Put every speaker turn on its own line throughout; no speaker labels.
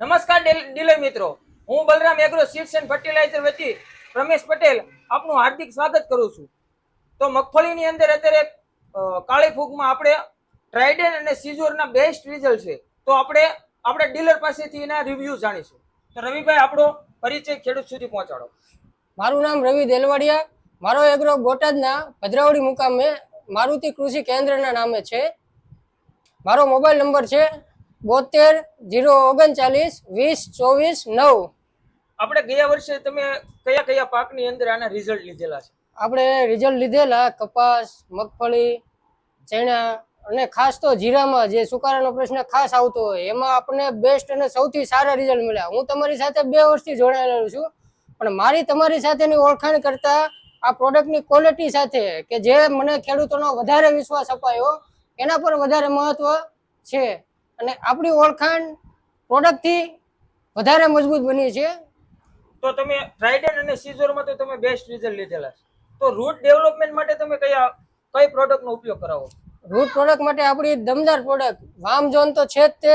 નમસ્કાર del- dealer મિત્રો. હું Balram Agro Seeds and Fertilizer વતી રમેશ પટેલ આપનું હાર્દિક સ્વાગત કરું છું. તો મગફળીની અંદર અત્યારે કાળી ફૂગમાં આપણે ટ્રાઇડન અને સિઝોરના બેસ્ટ રિઝલ્ટ છે. તો આપણે આપણે ડીલર પાસેથી એના રિવ્યૂ જાણીશું. તો રવિભાઈ, આપણો પરિચય ખેડૂત સુધી પહોંચાડો.
મારું નામ રવિ દેલવાડિયા. મારો એગ્રો બોટાદના ભદ્રાવડી મુકામે મારુતિ કૃષિ કેન્દ્રના નામે છે. મારો મોબાઈલ નંબર છે બોતેર જીરો ઓગણચાલીસ વીસ ચોવીસ નવ.
આપણે ગયા વર્ષે તમે કયા કયા પાકની અંદર આના રિઝલ્ટ લીધેલા છે?
આપણે રિઝલ્ટ લીધેલા કપાસ મગફળી ચણા અને ખાસ તો જીરામાં જે સુકારાનો પ્રશ્ન ખાસ આવતો હોય એમાં આપણને બેસ્ટ અને સૌથી સારા રિઝલ્ટ મળ્યા. હું તમારી સાથે બે વર્ષથી જોડાયેલો છું પણ મારી તમારી સાથેની ઓળખાણ કરતા આ પ્રોડક્ટની ક્વોલિટી સાથે કે જે મને ખેડૂતોનો વધારે વિશ્વાસ અપાયો એના પર વધારે મહત્વ છે. અને આપણી ઓળખાણ પ્રોડક્ટથી વધારે મજબૂત બની છે.
તો તમે ટ્રાઇડન અને સિઝોરમાં તો તમે બેસ્ટ રિઝલ્ટ લીધેલા છે. તો રૂટ ડેવલપમેન્ટ માટે તમે કયા કઈ પ્રોડક્ટનો ઉપયોગ કરાવો?
રૂટ પ્રોડક્ટ માટે આપણી દમદાર પ્રોડક્ટ વામ ઝોન તો છે જ તે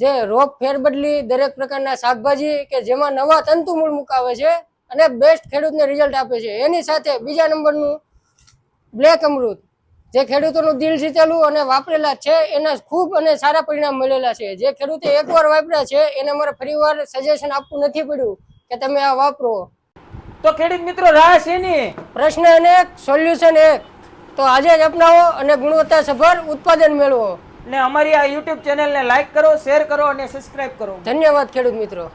જે રોપ ફેરબદલી દરેક પ્રકારના શાકભાજી કે જેમાં નવા તંતુ મૂળ મુકાવે છે અને બેસ્ટ ખેડૂતને રિઝલ્ટ આપે છે. એની સાથે બીજા નંબરનું બ્લેક અમૃત જે ખેડૂતોનું દિલ જીતેલું અને વાપરેલા છે એના ખૂબ અને સારા પરિણામ મળેલા છે. જે ખેડૂતે એકવાર વાપર્યા છે એને મારે ફરીવાર સજેશન આપવું નથી પડ્યું કે તમે આ વાપરો.
તો ખેડૂત મિત્રો રાહ શેની?
પ્રશ્ન અનેક સોલ્યુશન એક. તો આજે જ અપનાવો અને ગુણવત્તા સભર ઉત્પાદન મેળવો.
ને અમારી આ યુટ્યુબ ચેનલને લાઈક કરો શેર કરો અને સબસ્ક્રાઇબ કરો.
ધન્યવાદ ખેડૂત મિત્રો.